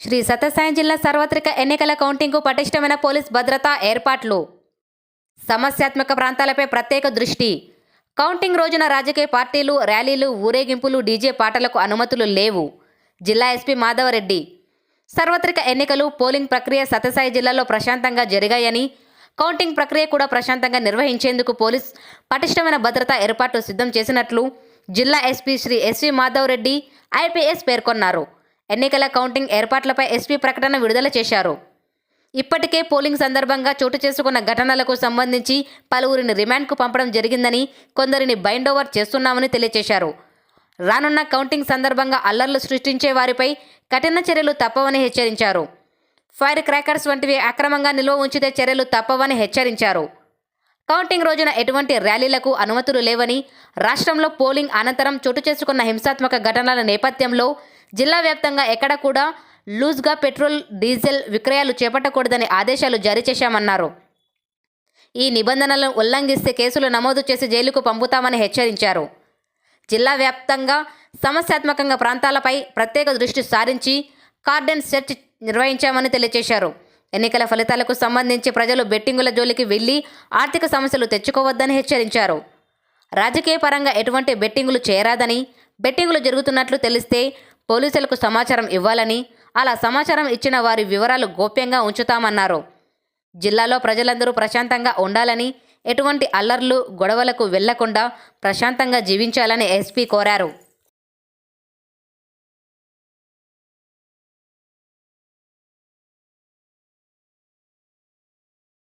శ్రీ సత్యసాయి జిల్లా సార్వత్రిక ఎన్నికల కౌంటింగ్కు పటిష్టమైన పోలీస్ భద్రతా ఏర్పాట్లు. సమస్యాత్మక ప్రాంతాలపై ప్రత్యేక దృష్టి. కౌంటింగ్ రోజున రాజకీయ పార్టీలు ర్యాలీలు ఊరేగింపులు డీజే పాటలకు అనుమతులు లేవు. జిల్లా ఎస్పీ మాధవరెడ్డి. సార్వత్రిక ఎన్నికలు పోలింగ్ ప్రక్రియ సత్యసాయి జిల్లాలో ప్రశాంతంగా జరిగాయని కౌంటింగ్ ప్రక్రియ కూడా ప్రశాంతంగా నిర్వహించేందుకు పోలీస్ పటిష్టమైన భద్రతా ఏర్పాట్లు సిద్ధం చేసినట్లు జిల్లా SP Shri S V Madhava Reddy IPS పేర్కొన్నారు. ఎన్నికల కౌంటింగ్ ఏర్పాట్లపై ఎస్పీ ప్రకటన విడుదల చేశారు. ఇప్పటికే పోలింగ్ సందర్భంగా చోటు చేసుకున్న ఘటనలకు సంబంధించి పలువురిని రిమాండ్కు పంపడం జరిగిందని కొందరిని బైండ్ ఓవర్ చేస్తున్నామని తెలియజేశారు రానున్న కౌంటింగ్ సందర్భంగా అల్లర్లు సృష్టించే వారిపై కఠిన చర్యలు తప్పవని హెచ్చరించారు. ఫైర్ క్రాకర్స్ వంటివి అక్రమంగా నిల్వ ఉంచితే చర్యలు తప్పవని హెచ్చరించారు. కౌంటింగ్ రోజున ఎటువంటి ర్యాలీలకు అనుమతులు లేవని రాష్ట్రంలో పోలింగ్ అనంతరం చోటు చేసుకున్న హింసాత్మక ఘటనల నేపథ్యంలో జిల్లా వ్యాప్తంగా ఎక్కడ కూడా లూజ్గా పెట్రోల్ డీజిల్ విక్రయాలు చేపట్టకూడదని ఆదేశాలు జారీ చేశామన్నారు. ఈ నిబంధనలను ఉల్లంఘిస్తే కేసులు నమోదు చేసి జైలుకు పంపుతామని హెచ్చరించారు. జిల్లా వ్యాప్తంగా సమస్యాత్మకంగా ప్రాంతాలపై ప్రత్యేక దృష్టి సారించి కార్డెన్ సెర్చ్ నిర్వహించామని తెలియజేశారు. ఎన్నికల ఫలితాలకు సంబంధించి ప్రజలు బెట్టింగుల జోలికి వెళ్ళి ఆర్థిక సమస్యలు తెచ్చుకోవద్దని హెచ్చరించారు. రాజకీయ పరంగా ఎటువంటి బెట్టింగులు చేరాదని బెట్టింగులు జరుగుతున్నట్లు తెలిస్తే పోలీసులకు సమాచారం ఇవ్వాలని అలా సమాచారం ఇచ్చిన వారి వివరాలు గోప్యంగా ఉంచుతామన్నారు. జిల్లాలో ప్రజలందరూ ప్రశాంతంగా ఉండాలని ఎటువంటి అల్లర్లు గొడవలకు వెళ్ళకుండా ప్రశాంతంగా జీవించాలని ఎస్పీ కోరారు.